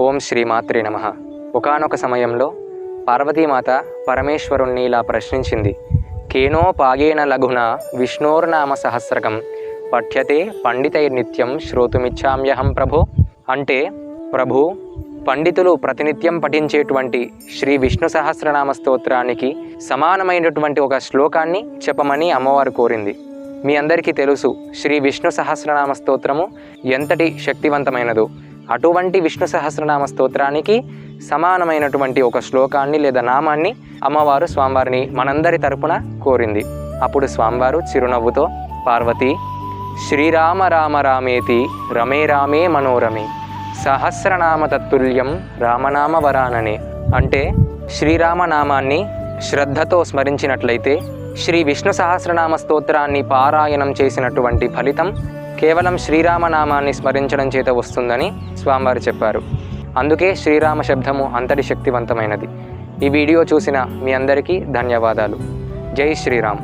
ఓం శ్రీమాత్రే నమ. ఒకనొక సమయంలో పార్వతీమాత పరమేశ్వరుణ్ణి ఇలా ప్రశ్నించింది. కేనోపాగేన లఘున విష్ణోర్నామ సహస్రకం పఠ్యతే పండితై నిత్యం శ్రోతుమిచ్చామ్యహం ప్రభు. అంటే ప్రభు పండితులు ప్రతినిత్యం పఠించేటువంటి శ్రీ విష్ణు సహస్రనామ స్తోత్రానికి సమానమైనటువంటి ఒక శ్లోకాన్ని చెప్పమని అమ్మవారు కోరింది. మీ అందరికీ తెలుసు శ్రీ విష్ణు సహస్రనామ స్తోత్రము ఎంతటి శక్తివంతమైనదో. అటువంటి విష్ణు సహస్రనామ స్తోత్రానికి సమానమైనటువంటి ఒక శ్లోకాన్ని లేదా నామాన్ని అమ్మవారు స్వామివారిని మనందరి తరపున కోరింది. అప్పుడు స్వామివారు చిరునవ్వుతో పార్వతి శ్రీరామ రామ రామేతి రమే రామే మనోరమే సహస్రనామ తత్తుల్యం రామనామ వరాననే. అంటే శ్రీరామ నామాన్ని శ్రద్ధతో స్మరించినట్లయితే శ్రీ విష్ణు సహస్రనామ స్తోత్రాన్ని పారాయణం చేసినటువంటి ఫలితం కేవలం శ్రీరామనామాన్ని స్మరించడం చేత వస్తుందని స్వామివారు చెప్పారు. అందుకే శ్రీరామ శబ్దము అంతటి శక్తివంతమైనది. ఈ వీడియో చూసిన మీ అందరికీ ధన్యవాదాలు. జై శ్రీరామ్.